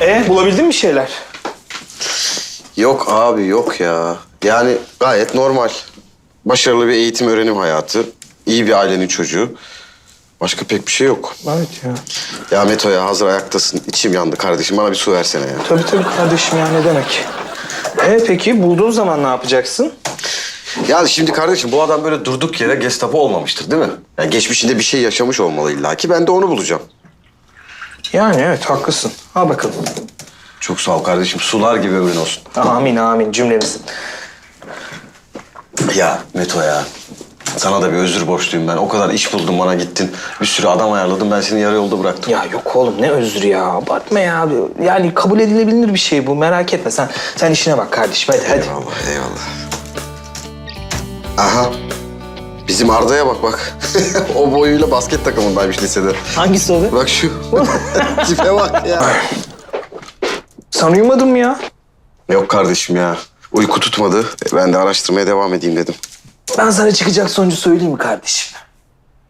E bulabildin mi şeyler? Yok abi yok ya. Yani gayet normal. Başarılı bir eğitim öğrenim hayatı. iyi bir ailenin çocuğu. Başka pek bir şey yok. Evet ya. Ya Meto ya hazır ayaktasın. İçim yandı kardeşim. Bana bir su versene ya. Tabii tabii kardeşim ya ne demek. E peki bulduğun zaman ne yapacaksın? Ya şimdi kardeşim bu adam böyle durduk yere Gestapo olmamıştır değil mi? Yani geçmişinde bir şey yaşamış olmalı illaki. Ben de onu bulacağım. Yani evet haklısın. Al bakalım. Çok sağ ol kardeşim. Sular gibi ömrün olsun. Amin amin cümlemizin. Ya Meto ya. Sana da bir özür borçluyum ben. O kadar iş buldun bana gittin. Bir sürü adam ayarladım. Ben seni yarı yolda bıraktım. Ya yok oğlum ne özrü ya. Abartma ya. Yani kabul edilebilir bir şey bu. Merak etme sen. Sen işine bak kardeşim. Hadi hadi. Eyvallah, eyvallah. Aha. Bizim Arda'ya bak bak. o boyuyla basket takımındaymış lisede. Hangisi o be? Bak şu. Tipe bak ya. Sen uyumadın mı ya? Yok kardeşim ya. Uyku tutmadı. E, Ben de araştırmaya devam edeyim dedim. Ben sana çıkacak sonucu söyleyeyim mi kardeşim?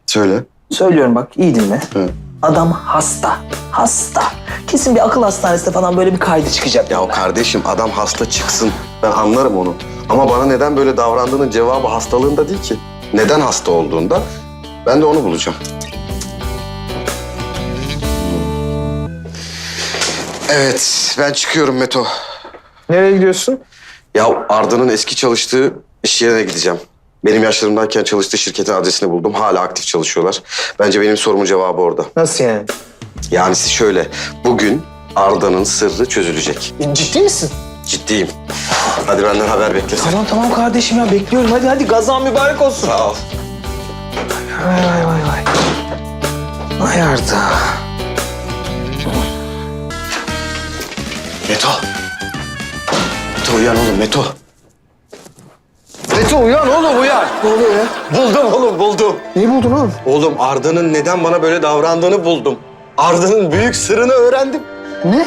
Söyle. Söylüyorum bak iyi dinle. Hı. Adam hasta. Hasta. Kesin bir akıl hastanesinde falan böyle bir kaydı çıkacak. Ya o kardeşim adam hasta çıksın. Ben anlarım onu. Ama bana neden böyle davrandığının cevabı hastalığında değil ki. Neden hasta olduğunda ben de onu bulacağım. Evet, ben çıkıyorum Meto. Nereye gidiyorsun? Ya Arda'nın eski çalıştığı iş yerine gideceğim. Benim yaşlarımdayken çalıştığı şirketin adresini buldum. Hala aktif çalışıyorlar. Bence benim sorumun cevabı orada. Nasıl yani? Yani şöyle, bugün Arda'nın sırrı çözülecek. E, Ciddi misin? Ciddiyim. Hadi benden haber bekle. Tamam tamam kardeşim ya bekliyorum. Hadi hadi gazan mübarek olsun. Sağ ol. Vay vay vay vay. Vay Arda. Meto. Meto uyan oğlum Meto. Meto uyan oğlum uyan. Ne oluyor ya? Buldum oğlum buldum. Neyi buldun oğlum? Oğlum Arda'nın neden bana böyle davrandığını buldum. Arda'nın büyük sırrını öğrendim. Ne?